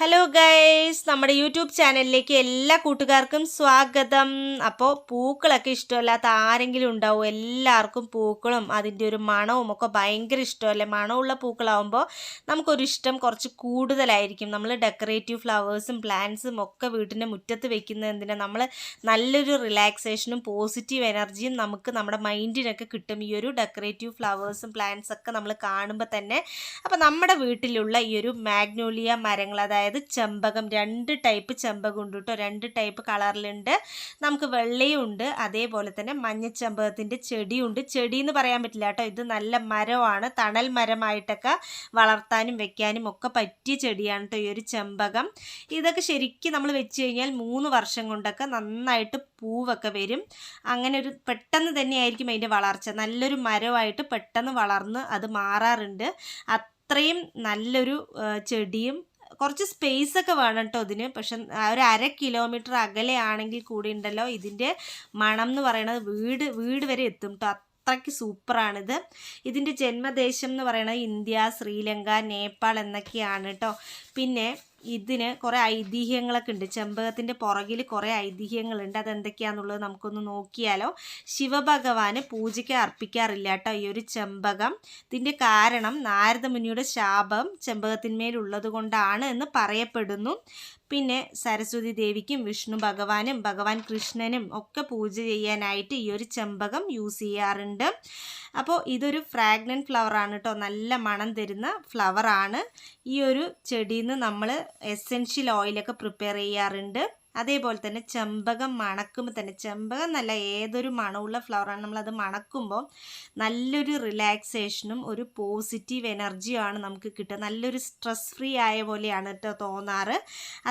Hello guys നമ്മുടെ YouTube ചാനലിലേക്ക് എല്ലാ കൂട്ടുകാർക്കും സ്വാഗതം. അപ്പോൾ പൂക്കളൊക്കെ ഇഷ്ടമല്ലാത്ത ആരെങ്കിലും ഉണ്ടാവും? എല്ലാവർക്കും പൂക്കളും അതിന്റെ ഒരു മണവും ഒക്കെ ഭയങ്കര ഇഷ്ടമല്ലേ? മണമുള്ള പൂക്കളാവുമ്പോൾ നമുക്കൊരു ഇഷ്ടം കുറച്ച് കൂടുതലായിരിക്കും. നമ്മൾ ഡെക്കറേറ്റീവ് ഫ്ലവേഴ്സും പ്ലാന്റ്സും ഒക്കെ വീട്ടിന്റെ മുറ്റത്ത് വെക്കുന്നത് നമ്മൾ നല്ലൊരു റിലാക്സേഷനും പോസിറ്റീവ് എനർജിയും നമുക്ക് നമ്മുടെ മൈൻഡിനൊക്കെ കിട്ടും. ഈ ഒരു ഡെക്കറേറ്റീവ് ഫ്ലവേഴ്സും പ്ലാന്റ്സൊക്കെ നമ്മൾ കാണുമ്പോൾ തന്നെ. അപ്പോൾ നമ്മുടെ വീട്ടിലുള്ള ഈ ഒരു മാഗ്നോലിയ മരങ്ങൾ അതായത് ചെമ്പകം രണ്ട് ടൈപ്പ് ചെമ്പകം ഉണ്ട് കേട്ടോ രണ്ട് ടൈപ്പ് കളറിലുണ്ട് നമുക്ക് വെള്ളയും ഉണ്ട് അതേപോലെ തന്നെ മഞ്ഞ ചെമ്പകത്തിന്റെ ചെടിയുണ്ട്. ചെടി എന്ന് പറയാൻ പറ്റില്ല കേട്ടോ. ഇത് നല്ല മരമാണ്. തണൽ മരമായിട്ടൊക്കെ വളർത്താനും വെക്കാനും ഒക്കെ പറ്റിയ ചെടിയാണ് കേട്ടോ ഈ ഒരു ചെമ്പകം. ഇതൊക്കെ ശരിക്കും നമ്മൾ വെച്ച് കഴിഞ്ഞാൽ മൂന്ന് വർഷം കൊണ്ടൊക്കെ നന്നായിട്ട് പൂവൊക്കെ വരും. അങ്ങനെ ഒരു പെട്ടെന്ന് തന്നെയായിരിക്കും അതിന്റെ വളർച്ച. നല്ലൊരു മരമായിട്ട് പെട്ടെന്ന് വളർന്ന് അത് മാറാറുണ്ട്. അത്രയും നല്ലൊരു ചെടിയും കുറച്ച് സ്പേസ് ഒക്കെ വേണം കേട്ടോ ഇതിന്. പക്ഷെ ഒരു അര കിലോമീറ്റർ അകലെ ആണെങ്കിൽ കൂടി ഉണ്ടല്ലോ ഇതിന്റെ മണം എന്ന് പറയുന്നത് വീട് വീട് വരെ എത്തും കേട്ടോ അത്രയ്ക്ക് സൂപ്പറാണിത് ഇതിന്റെ ജന്മദേശം എന്ന് പറയുന്നത് ഇന്ത്യ ശ്രീലങ്ക നേപ്പാൾ എന്നൊക്കെയാണ് കേട്ടോ പിന്നെ ഇതിന് കുറേ ഐതിഹ്യങ്ങളൊക്കെ ഉണ്ട്. ചെമ്പകത്തിന്റെ പുറകിൽ കുറേ ഐതിഹ്യങ്ങളുണ്ട്. അതെന്തൊക്കെയാണെന്നുള്ളത് നമുക്കൊന്ന് നോക്കിയാലോ. ശിവഭഗവാന് പൂജയ്ക്ക് അർപ്പിക്കാറില്ല കേട്ടോ ഈ ഒരു ചെമ്പകം. ഇതിന്റെ കാരണം നാരദമുനിയുടെ ശാപം ചെമ്പകത്തിന്മേലുള്ളത് കൊണ്ടാണ് എന്ന് പറയപ്പെടുന്നു. പിന്നെ സരസ്വതി ദേവിക്കും വിഷ്ണു ഭഗവാനും ഭഗവാൻ കൃഷ്ണനും ഒക്കെ പൂജ ചെയ്യാനായിട്ട് ഈ ഒരു ചെമ്പകം യൂസ് ചെയ്യാറുണ്ട്. അപ്പോൾ ഇതൊരു ഫ്രാഗ്രന്റ് ഫ്ലവറാണ് കേട്ടോ. നല്ല മണം തരുന്ന ഫ്ലവറാണ് ഈ ഒരു ചെടിയിൽ നിന്ന് നമ്മൾ എസെൻഷ്യൽ ഓയിലൊക്കെ പ്രിപ്പയർ ചെയ്യാറുണ്ട്. അതേപോലെ തന്നെ ചെമ്പകം മണക്കുമ്പോൾ തന്നെ ചെമ്പകം നല്ല ഏതൊരു മണമുള്ള ഫ്ലവറാണ് നമ്മളത് മണക്കുമ്പോൾ നല്ലൊരു റിലാക്സേഷനും ഒരു പോസിറ്റീവ് എനർജിയുമാണ് നമുക്ക് കിട്ടുക. നല്ലൊരു സ്ട്രെസ് ഫ്രീ ആയ പോലെയാണ് കേട്ടോ തോന്നാറ്.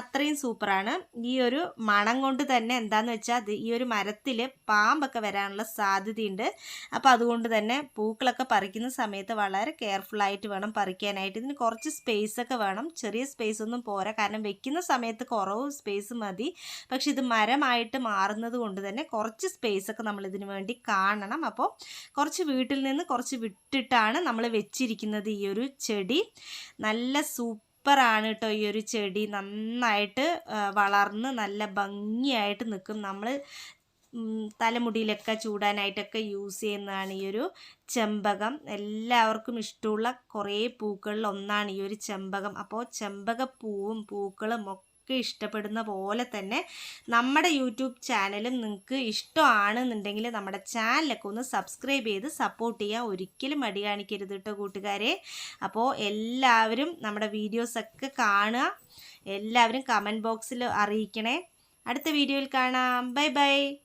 അത്രയും സൂപ്പറാണ് ഈ ഒരു മണം കൊണ്ട് തന്നെ എന്താണെന്ന് വെച്ചാൽ ഈ ഒരു മരത്തിൽ പാമ്പൊക്കെ വരാനുള്ള സാധ്യതയുണ്ട്. അപ്പോൾ അതുകൊണ്ട് തന്നെ പൂക്കളൊക്കെ പറിക്കുന്ന സമയത്ത് വളരെ കെയർഫുൾ ആയിട്ട് വേണം പറിക്കാനായിട്ട്. ഇതിന് കുറച്ച് സ്പേസ് ഒക്കെ വേണം. ചെറിയ സ്പേസ് ഒന്നും പോരാ. കാരണം വെക്കുന്ന സമയത്ത് കുറവ് സ്പേസ് മതി. പക്ഷെ ഇത് മരമായിട്ട് മാറുന്നത് കൊണ്ട് തന്നെ കുറച്ച് സ്പേസ് ഒക്കെ നമ്മൾ ഇതിനു വേണ്ടി കാണണം. അപ്പോൾ കുറച്ച് വീട്ടിൽ നിന്ന് കുറച്ച് വിട്ടിട്ടാണ് നമ്മൾ വെച്ചിരിക്കുന്നത് ഈ ഒരു ചെടി. നല്ല സൂപ്പറാണ് കേട്ടോ ഈ ഒരു ചെടി. നന്നായിട്ട് വളർന്ന് നല്ല ഭംഗിയായിട്ട് നിൽക്കും. നമ്മൾ തലമുടിയിലൊക്കെ ചൂടാനായിട്ടൊക്കെ യൂസ് ചെയ്യുന്നതാണ് ഈ ഒരു ചെമ്പകം. എല്ലാവർക്കും ഇഷ്ടമുള്ള കുറേ പൂക്കളിൽ ഒന്നാണ് ഈ ഒരു ചെമ്പകം. അപ്പോൾ ചെമ്പകപ്പൂവും പൂക്കളും ഒക്കെ ഇഷ്ടപ്പെടുന്ന പോലെ തന്നെ നമ്മുടെ യൂട്യൂബ് ചാനലും നിങ്ങൾക്ക് ഇഷ്ടമാണെന്നുണ്ടെങ്കിൽ നമ്മുടെ ചാനലൊക്കെ ഒന്ന് സബ്സ്ക്രൈബ് ചെയ്ത് സപ്പോർട്ട് ചെയ്യുക ഒരിക്കലും മടി കാണിക്കരുത് കേട്ടോ കൂട്ടുകാരെ. അപ്പോൾ എല്ലാവരും നമ്മുടെ വീഡിയോസൊക്കെ കാണുക. എല്ലാവരും കമന്റ് ബോക്സിൽ അറിയിക്കണേ. അടുത്ത വീഡിയോയിൽ കാണാം. Bye bye